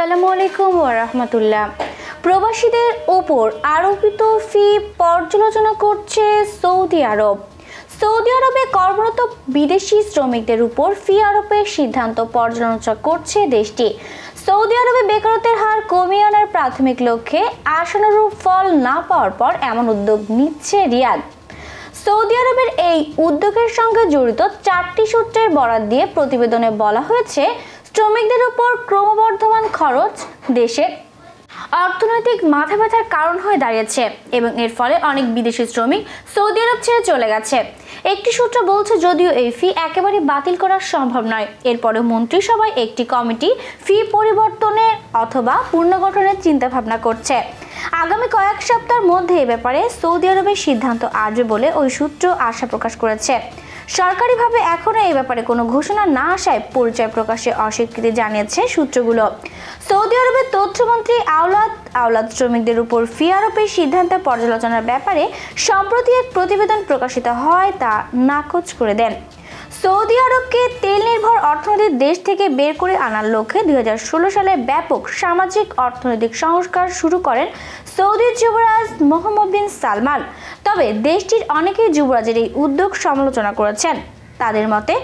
আসসালামু আলাইকুম ওরহমতুল্লাহ প্রবাসীদের ওপর আরোপিত ফি পর্যালোচনা করছে সৌদি আরব। সৌদি আরবে কর্মরত বিদেশি শ্রমিকদের উপর ফি আরোপের সিদ্ধান্ত পর্যালোচনা করছে দেশটি। সৌদি আরবে বেকারত্বের হার কমিয়ে আনার প্রাথমিক লক্ষ্যে আশানুরূপ ফল না পাওয়ার পর এমন উদ্যোগ নিচ্ছে রিয়াদ। সৌদি আরবের এই উদ্যোগের সঙ্গে জড়িত চারটি সূত্রের বরাত দিয়ে প্রতিবেদনে বলা হয়েছে, শ্রমিকদের উপর ক্রমবর্ধমান খরচ দেশের অর্থনৈতিক মাথা ব্যথার কারণ হয়ে দাঁড়িয়েছে এবং এর ফলে অনেক বিদেশি শ্রমিক সৌদি আরব ছেড়ে চলে গেছে। একটি সূত্র বলছে, যদিও এই ফি একেবারে বাতিল করা সম্ভব নয় এরপরে মন্ত্রিসভায় একটি কমিটি ফি পরিবর্তনের অথবা পুনর্গঠনের চিন্তাভাবনা করছে। আগামী কয়েক সপ্তাহের মধ্যে এ ব্যাপারে সৌদি আরবের সিদ্ধান্ত আসবে বলে ওই সূত্র আশা প্রকাশ করেছে। সরকারিভাবে এখনও এই ব্যাপারে কোনো ঘোষণা না আসায় পরিচয় প্রকাশে অস্বীকৃতি জানিয়েছে সূত্রগুলো। সৌদি আরবের তথ্যমন্ত্রী আওলাদ আওলাদ শ্রমিকদের উপর ফি আরোপের সিদ্ধান্ত পর্যালোচনার ব্যাপারে সম্প্রতি এক প্রতিবেদন প্রকাশিত হয় তা নাকচ করে দেন। সৌদি আরবকে তেল নির্ভর অর্থনৈতিক দেশ থেকে বের করে আনার লক্ষ্যে দুই সালে ব্যাপক সামাজিক অর্থনৈতিক সংস্কার শুরু করেন সৌদি যুবরাজ মোহাম্মদ বিন সালমান। তবে দেশটির অনেকেই যুবরাজের এই উদ্যোগ সমালোচনা করেছেন। তাদের মতে,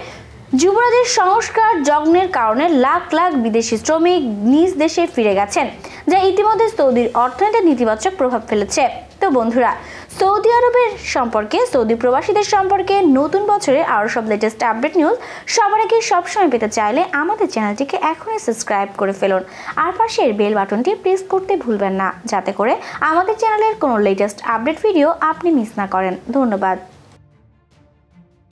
যুবরাজের সংস্কার যজ্ঞের কারণে লাখ লাখ বিদেশি শ্রমিক নিজ দেশে ফিরে গেছেন, যা ইতিমধ্যে সৌদির অর্থনীতিতে নেতিবাচক প্রভাব ফেলেছে। তো বন্ধুরা সৌদি আরবের সম্পর্কে, সৌদি প্রবাসীদের সম্পর্কে নতুন বছরে আরও সব লেটেস্ট আপডেট নিউজ সবার আগে সবসময় পেতে চাইলে আমাদের চ্যানেলটিকে এখনই সাবস্ক্রাইব করে ফেলুন। আর পাশের বেল বাটনটি প্রেস করতে ভুলবেন না, যাতে করে আমাদের চ্যানেলের কোনো লেটেস্ট আপডেট ভিডিও আপনি মিস না করেন। ধন্যবাদ।